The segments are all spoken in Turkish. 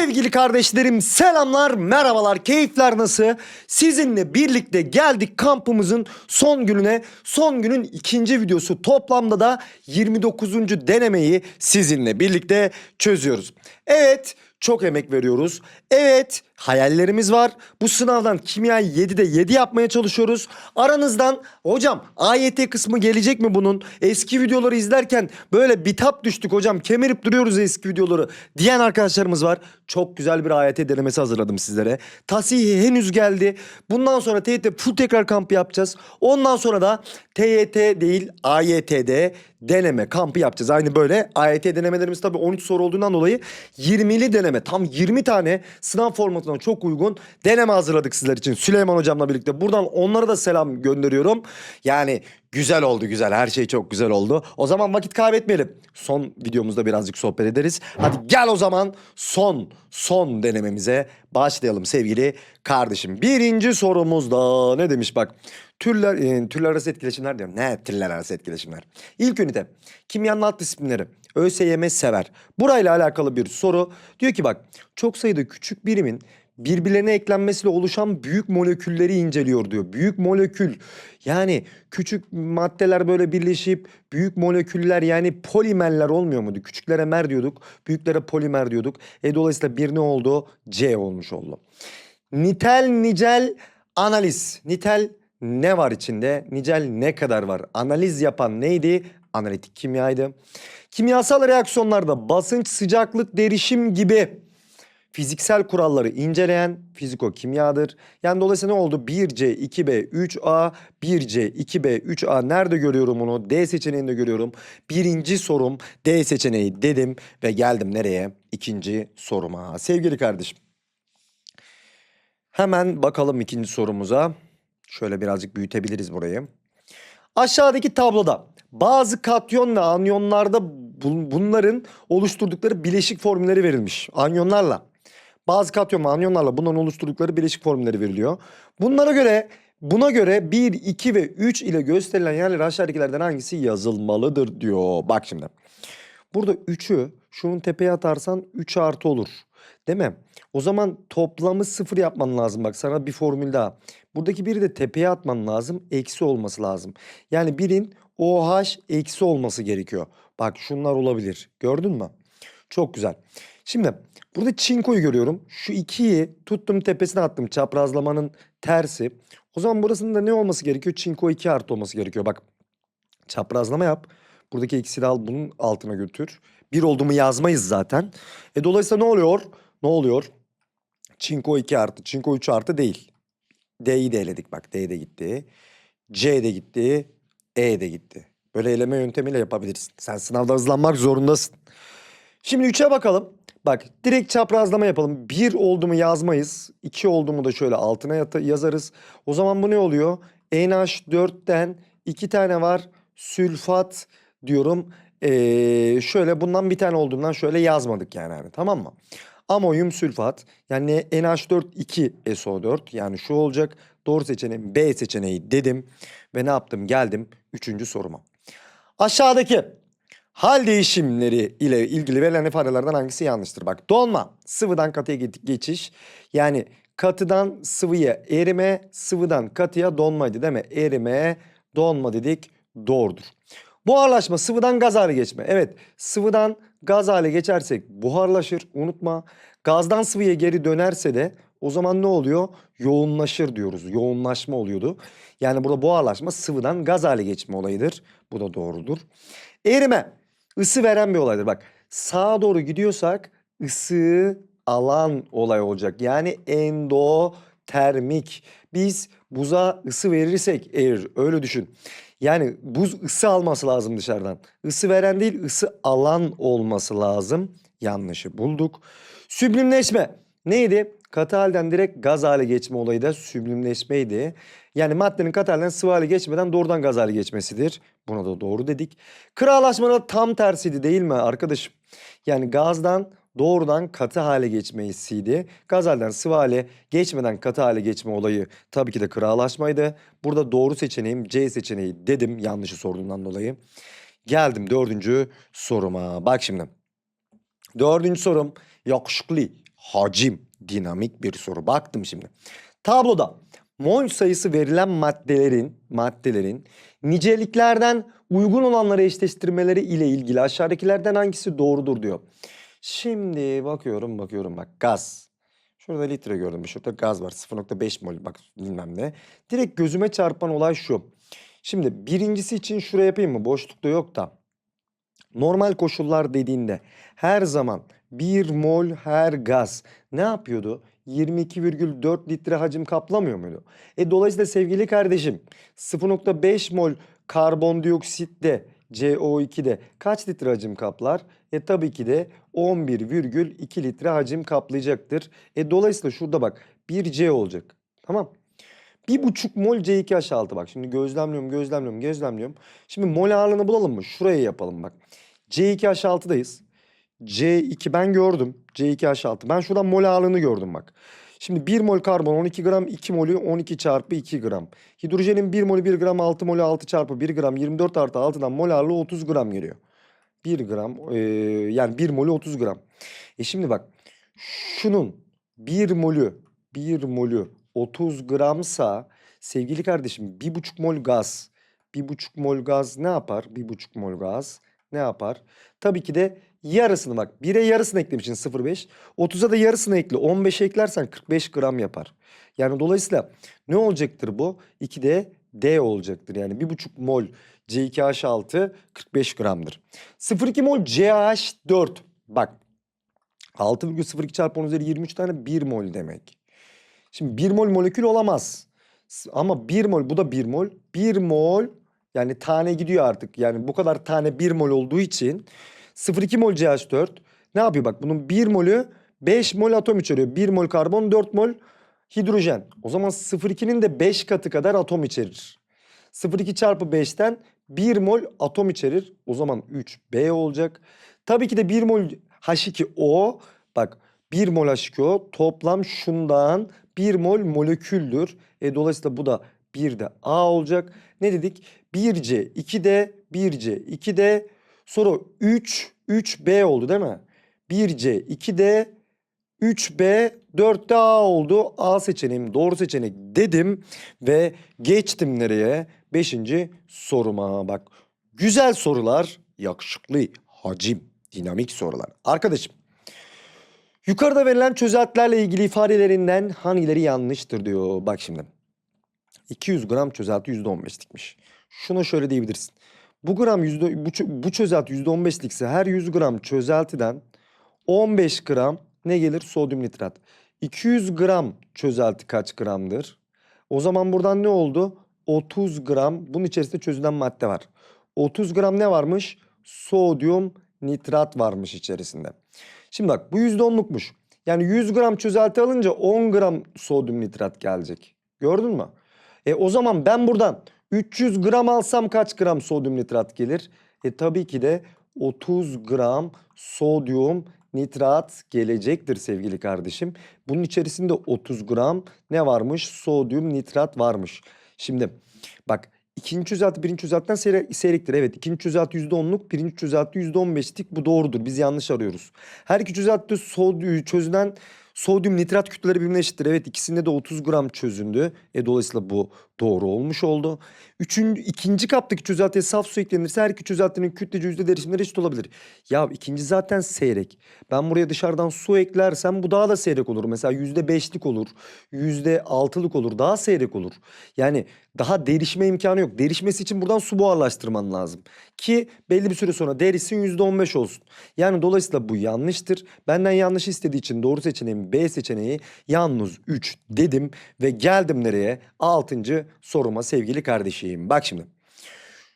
Sevgili kardeşlerim selamlar merhabalar keyifler nasıl? Sizinle birlikte geldik kampımızın son gününe son günün ikinci videosu toplamda da 29. denemeyi sizinle birlikte çözüyoruz. Evet çok emek veriyoruz. Evet hayallerimiz var. Bu sınavdan kimya 7'de 7 yapmaya çalışıyoruz. Aranızdan hocam AYT kısmı gelecek mi bunun? Eski videoları izlerken böyle bitap düştük hocam kemirip duruyoruz eski videoları diyen arkadaşlarımız var. Çok güzel bir AYT denemesi hazırladım sizlere. Tasih henüz geldi. Bundan sonra TYT full tekrar kampı yapacağız. Ondan sonra da TYT değil AYT'de deneme kampı yapacağız. Aynı böyle AYT denemelerimiz tabii 13 soru olduğundan dolayı 20'li deneme tam 20 tane sınav formatına çok uygun deneme hazırladık sizler için. Süleyman hocamla birlikte buradan onlara da selam gönderiyorum. Yani güzel oldu güzel her şey çok güzel oldu. O zaman vakit kaybetmeyelim. Son videomuzda birazcık sohbet ederiz. Hadi gel o zaman son son denememize başlayalım sevgili kardeşim. Birinci sorumuzda ne demiş bak. Türler, e, türler arası etkileşimler diyorum. Ne türler arası etkileşimler? İlk ünite. Kimyanın alt disiplinleri. ÖSYM sever. Burayla alakalı bir soru. Diyor ki bak çok sayıda küçük birimin birbirlerine eklenmesiyle oluşan büyük molekülleri inceliyor diyor. Büyük molekül yani küçük maddeler böyle birleşip büyük moleküller yani polimerler olmuyor muydu? Küçüklere mer diyorduk, büyüklere polimer diyorduk. E dolayısıyla bir ne oldu? C olmuş oldu. Nitel nicel analiz. Nitel ne var içinde? Nicel ne kadar var? Analiz yapan neydi? Analitik kimyaydı. Kimyasal reaksiyonlarda basınç, sıcaklık, derişim gibi fiziksel kuralları inceleyen fiziko kimyadır. Yani dolayısıyla ne oldu? 1C, 2B, 3A, 1C, 2B, 3A nerede görüyorum onu? D seçeneğinde görüyorum. Birinci sorum D seçeneği dedim ve geldim nereye? İkinci soruma. Sevgili kardeşim. Hemen bakalım ikinci sorumuza. Şöyle birazcık büyütebiliriz burayı. Aşağıdaki tabloda bazı katyon ve anyonlarda bun- bunların oluşturdukları bileşik formülleri verilmiş. Anyonlarla. Bazı katyon ve anyonlarla bunların oluşturdukları bileşik formülleri veriliyor. Bunlara göre buna göre 1, 2 ve 3 ile gösterilen yerler aşağıdakilerden hangisi yazılmalıdır diyor. Bak şimdi. Burada 3'ü şunun tepeye atarsan 3 artı olur. Değil mi? O zaman toplamı sıfır yapman lazım. Bak sana bir formül daha. Buradaki biri de tepeye atman lazım. Eksi olması lazım. Yani birin OH eksi olması gerekiyor. Bak şunlar olabilir. Gördün mü? Çok güzel. Şimdi burada çinkoyu görüyorum. Şu ikiyi tuttum tepesine attım. Çaprazlamanın tersi. O zaman burasının da ne olması gerekiyor? Çinko 2 artı olması gerekiyor. Bak çaprazlama yap. Buradaki ikisini al bunun altına götür. Bir olduğumu yazmayız zaten. E dolayısıyla ne oluyor? Ne oluyor? Çinko 2 artı, çinko 3 artı değil. D'yi de eledik bak. D de gitti. C de gitti. E de gitti. Böyle eleme yöntemiyle yapabilirsin. Sen sınavda hızlanmak zorundasın. Şimdi 3'e bakalım. Bak direkt çaprazlama yapalım. 1 oldu mu yazmayız. 2 oldu mu da şöyle altına yazarız. O zaman bu ne oluyor? NH4'ten 2 tane var. Sülfat diyorum. Ee, şöyle bundan bir tane olduğundan şöyle yazmadık yani hani tamam mı? Amonyum sülfat yani NH4 2 SO4 yani şu olacak. Doğru seçeneğim B seçeneği dedim ve ne yaptım geldim 3. soruma. Aşağıdaki hal değişimleri ile ilgili verilen ifadelerden hangisi yanlıştır? Bak donma sıvıdan katıya ge- geçiş yani katıdan sıvıya erime sıvıdan katıya donmaydı değil mi? Erime donma dedik doğrudur. Buharlaşma sıvıdan gaz hale geçme. Evet sıvıdan gaz hale geçersek buharlaşır unutma. Gazdan sıvıya geri dönerse de o zaman ne oluyor? Yoğunlaşır diyoruz. Yoğunlaşma oluyordu. Yani burada buharlaşma sıvıdan gaz hale geçme olayıdır. Bu da doğrudur. Erime ısı veren bir olaydır. Bak sağa doğru gidiyorsak ısı alan olay olacak. Yani endotermik. Biz buza ısı verirsek eğer öyle düşün. Yani buz ısı alması lazım dışarıdan. Isı veren değil ısı alan olması lazım. Yanlışı bulduk. Süblimleşme neydi? Katı halden direkt gaz hale geçme olayı da süblimleşmeydi. Yani maddenin katı halden sıvı hale geçmeden doğrudan gaz hale geçmesidir. Buna da doğru dedik. Kırağlaşma da tam tersiydi değil mi arkadaşım? Yani gazdan doğrudan katı hale geçmesiydi. Gaz halden sıvı hale geçmeden katı hale geçme olayı tabii ki de kırağlaşmaydı. Burada doğru seçeneğim C seçeneği dedim yanlışı sorduğumdan dolayı. Geldim dördüncü soruma. Bak şimdi. Dördüncü sorum yakışıklı. hacim. Dinamik bir soru. Baktım şimdi. Tabloda mol sayısı verilen maddelerin maddelerin niceliklerden uygun olanları eşleştirmeleri ile ilgili aşağıdakilerden hangisi doğrudur diyor. Şimdi bakıyorum bakıyorum bak gaz. Şurada litre gördüm. Şurada gaz var. 0.5 mol bak bilmem ne. Direkt gözüme çarpan olay şu. Şimdi birincisi için şuraya yapayım mı? Boşlukta yok da. Normal koşullar dediğinde her zaman 1 mol her gaz ne yapıyordu? 22,4 litre hacim kaplamıyor muydu? E dolayısıyla sevgili kardeşim 0.5 mol karbondioksitte CO2'de kaç litre hacim kaplar? E tabii ki de 11,2 litre hacim kaplayacaktır. E dolayısıyla şurada bak 1C olacak. Tamam. Bir buçuk mol C2H6 bak. Şimdi gözlemliyorum, gözlemliyorum, gözlemliyorum. Şimdi mol ağırlığını bulalım mı? Şuraya yapalım bak. C2H6'dayız. C2 ben gördüm. C2H6. Ben şuradan mol ağırlığını gördüm bak. Şimdi 1 mol karbon 12 gram 2 molü 12 çarpı 2 gram. Hidrojenin 1 molü 1 gram 6 molü 6 çarpı 1 gram 24 artı 6'dan mol ağırlığı 30 gram geliyor. 1 gram eee, yani 1 molü 30 gram. E şimdi bak şunun 1 molü 1 molü 30 gramsa sevgili kardeşim 1,5 mol gaz 1,5 mol gaz ne yapar? 1,5 mol gaz ne yapar? Tabii ki de yarısını bak 1'e yarısını eklemişsin 0,5 30'a da yarısını ekle 15 eklersen 45 gram yapar. Yani dolayısıyla ne olacaktır bu? 2'de D olacaktır. Yani 1,5 mol C2H6 45 gramdır. 0,2 mol CH4 bak 6,02 çarpı 10 üzeri 23 tane 1 mol demek. Şimdi 1 mol molekül olamaz. Ama 1 mol bu da 1 mol. 1 mol yani tane gidiyor artık. Yani bu kadar tane 1 mol olduğu için 0,2 mol CH4 ne yapıyor bak bunun 1 molü 5 mol atom içeriyor. 1 mol karbon 4 mol hidrojen. O zaman 0,2'nin de 5 katı kadar atom içerir. 0,2 çarpı 5'ten 1 mol atom içerir. O zaman 3B olacak. Tabii ki de 1 mol H2O bak 1 mol H2O toplam şundan 1 mol moleküldür. E, dolayısıyla bu da 1 de A olacak. Ne dedik? 1C 2D 1C 2D sonra 3 3B oldu değil mi? 1C 2D 3B 4'te A oldu. A seçeneğim doğru seçenek dedim ve geçtim nereye? Beşinci soruma bak. Güzel sorular, yakışıklı, hacim, dinamik sorular. Arkadaşım yukarıda verilen çözeltilerle ilgili ifadelerinden hangileri yanlıştır diyor. Bak şimdi 200 gram çözelti %15'likmiş. Şuna şöyle diyebilirsin. Bu gram yüzde, bu, bu çözelti %15'likse her 100 gram çözeltiden 15 gram ne gelir? Sodyum nitrat. 200 gram çözelti kaç gramdır? O zaman buradan ne oldu? 30 gram bunun içerisinde çözülen madde var. 30 gram ne varmış? Sodyum nitrat varmış içerisinde. Şimdi bak bu %10'lukmuş. Yani 100 gram çözelti alınca 10 gram sodyum nitrat gelecek. Gördün mü? E o zaman ben buradan 300 gram alsam kaç gram sodyum nitrat gelir? E tabii ki de 30 gram sodyum nitrat gelecektir sevgili kardeşim. Bunun içerisinde 30 gram ne varmış? Sodyum nitrat varmış. Şimdi bak ikinci çözelti birinci çözeltiden seyre- seyrektir. Evet ikinci çözelti %10'luk birinci çözelti %15'lik bu doğrudur. Biz yanlış arıyoruz. Her iki çözeltide sodyum çözünen sodyum nitrat kütleleri birbirine eşittir. Evet ikisinde de 30 gram çözündü. E, dolayısıyla bu doğru olmuş oldu. Üçüncü, ikinci kaptaki çözeltiye saf su eklenirse her iki çözeltinin kütlece yüzde değişimleri eşit olabilir. Ya ikinci zaten seyrek. Ben buraya dışarıdan su eklersem bu daha da seyrek olur. Mesela yüzde beşlik olur. Yüzde altılık olur. Daha seyrek olur. Yani daha derişme imkanı yok. Derişmesi için buradan su buharlaştırman lazım. Ki belli bir süre sonra derisin yüzde on beş olsun. Yani dolayısıyla bu yanlıştır. Benden yanlış istediği için doğru seçeneğim B seçeneği yalnız 3 dedim ve geldim nereye? 6. soruma sevgili kardeşim. Bak şimdi.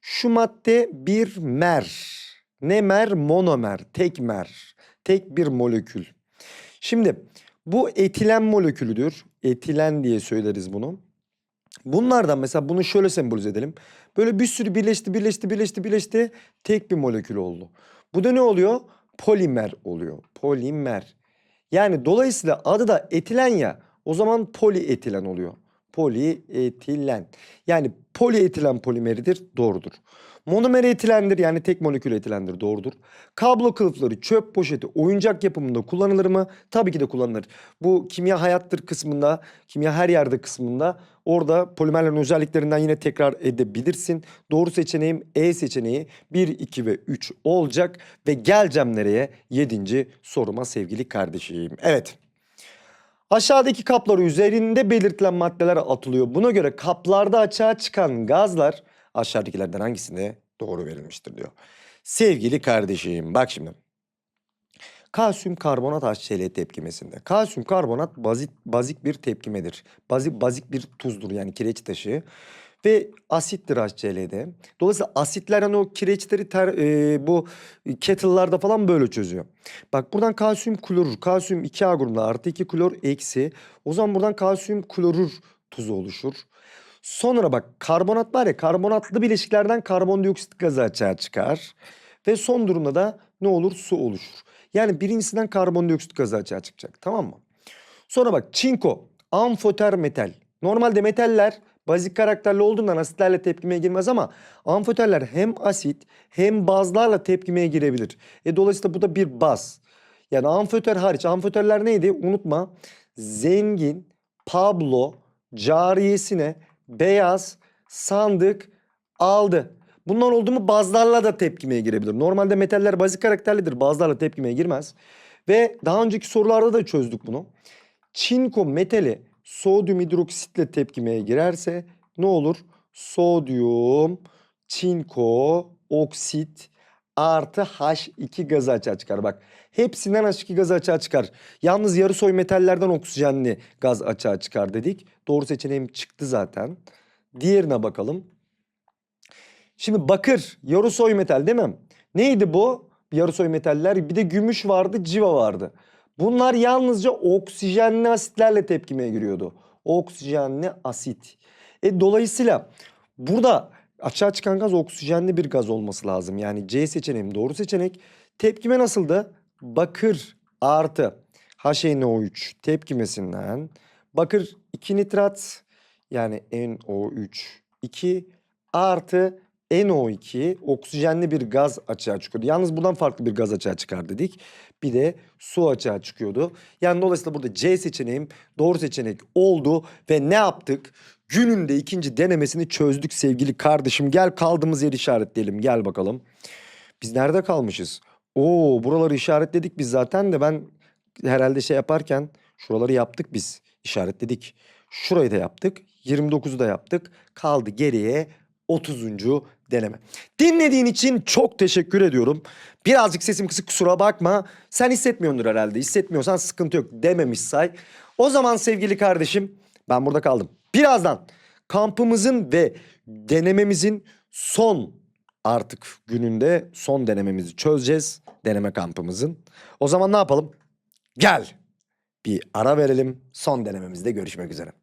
Şu madde bir mer. Ne mer? Monomer. Tek mer. Tek bir molekül. Şimdi bu etilen molekülüdür. Etilen diye söyleriz bunu. Bunlardan mesela bunu şöyle sembolize edelim. Böyle bir sürü birleşti, birleşti, birleşti, birleşti. Tek bir molekül oldu. Bu da ne oluyor? Polimer oluyor. Polimer. Yani dolayısıyla adı da etilen ya. O zaman polietilen oluyor. polietilen. Yani polietilen polimeridir. Doğrudur. Monomer etilendir yani tek molekül etilendir. Doğrudur. Kablo kılıfları çöp poşeti oyuncak yapımında kullanılır mı? Tabii ki de kullanılır. Bu kimya hayattır kısmında, kimya her yerde kısmında orada polimerlerin özelliklerinden yine tekrar edebilirsin. Doğru seçeneğim E seçeneği 1, 2 ve 3 olacak. Ve geleceğim nereye? 7. soruma sevgili kardeşim. Evet. Aşağıdaki kaplar üzerinde belirtilen maddeler atılıyor. Buna göre kaplarda açığa çıkan gazlar aşağıdakilerden hangisinde doğru verilmiştir diyor. Sevgili kardeşim bak şimdi. Kalsiyum karbonat HCl tepkimesinde. Kalsiyum karbonat bazik, bazik bir tepkimedir. Bazik, bazik bir tuzdur yani kireç taşı. Ve asittir HCl'de. Dolayısıyla asitler hani o kireçleri ter, e, bu kettle'larda falan böyle çözüyor. Bak buradan kalsiyum klorür. Kalsiyum 2A grubunda artı 2 klor eksi. O zaman buradan kalsiyum klorür tuzu oluşur. Sonra bak karbonat var ya karbonatlı bileşiklerden karbondioksit gazı açığa çıkar. Ve son durumda da ne olur? Su oluşur. Yani birincisinden karbondioksit gazı açığa çıkacak tamam mı? Sonra bak çinko amfoter metal. Normalde metaller bazik karakterli olduğundan asitlerle tepkimeye girmez ama amfoterler hem asit hem bazlarla tepkimeye girebilir. E dolayısıyla bu da bir baz. Yani amfoter hariç amfoterler neydi? Unutma. Zengin, Pablo, cariyesine beyaz sandık aldı. Bunlar oldu mu bazlarla da tepkimeye girebilir. Normalde metaller bazik karakterlidir. Bazlarla tepkimeye girmez. Ve daha önceki sorularda da çözdük bunu. Çinko metali sodyum hidroksitle tepkimeye girerse ne olur? Sodyum, çinko, oksit artı H2 gazı açığa çıkar. Bak hepsinden H2 gazı açığa çıkar. Yalnız yarı soy metallerden oksijenli gaz açığa çıkar dedik. Doğru seçeneğim çıktı zaten. Diğerine bakalım. Şimdi bakır yarı soy metal değil mi? Neydi bu? Yarı soy metaller bir de gümüş vardı civa vardı. Bunlar yalnızca oksijenli asitlerle tepkimeye giriyordu. Oksijenli asit. E, dolayısıyla burada açığa çıkan gaz oksijenli bir gaz olması lazım. Yani C seçeneğim doğru seçenek. Tepkime nasıldı? Bakır artı HNO3 tepkimesinden bakır 2 nitrat yani NO3 2 artı NO2 oksijenli bir gaz açığa çıkıyordu. Yalnız buradan farklı bir gaz açığa çıkar dedik. Bir de su açığa çıkıyordu. Yani dolayısıyla burada C seçeneğim doğru seçenek oldu ve ne yaptık? Gününde ikinci denemesini çözdük sevgili kardeşim. Gel kaldığımız yeri işaretleyelim. Gel bakalım. Biz nerede kalmışız? Oo buraları işaretledik biz zaten de ben herhalde şey yaparken şuraları yaptık biz. işaretledik. Şurayı da yaptık. 29'u da yaptık. Kaldı geriye 30. deneme. Dinlediğin için çok teşekkür ediyorum. Birazcık sesim kısık kusura bakma. Sen hissetmiyordur herhalde. Hissetmiyorsan sıkıntı yok dememiş say. O zaman sevgili kardeşim ben burada kaldım. Birazdan kampımızın ve denememizin son artık gününde son denememizi çözeceğiz. Deneme kampımızın. O zaman ne yapalım? Gel bir ara verelim. Son denememizde görüşmek üzere.